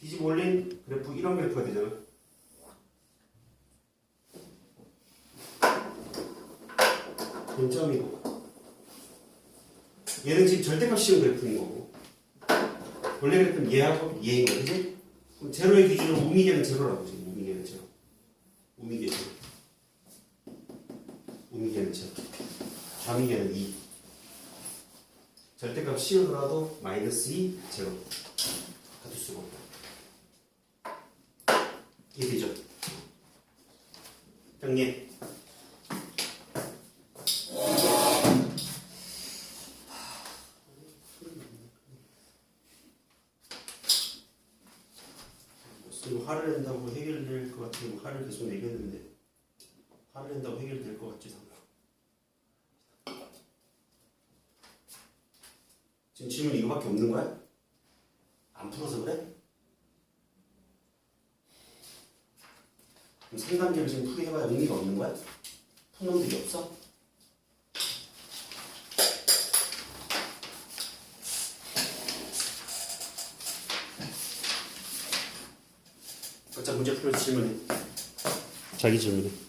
뒤집어 올린 그래프 이런 그래프가 되잖아. 얘는 점이고. 얘는 지금 절대값 씌운 그래프인 거고. 원래 그래프는 얘하고 얘인 거야 그지? 그럼 제로의 기준으로 우미계는 제로라고 지금 우미계는 제로. 우미계 제로. 우미계는 제로. 좌미계는 2 절대값 씌우더라도 마이너스 2 제로. 가둘 수가 없다 이해되죠? 정리 지금 화를 낸다고 해결될 것 같으면 뭐 화를 계속 내겠는데 화를 낸다고 해결될 것 않고 지금 질문 이거밖에 없는 거야? 안 풀어서 그래? 그럼 3단계를 지금 풀이 해봐야 의미가 없는 거야? 푼 놈들이 없어? 각자 문제 풀어 질문해 자기 질문해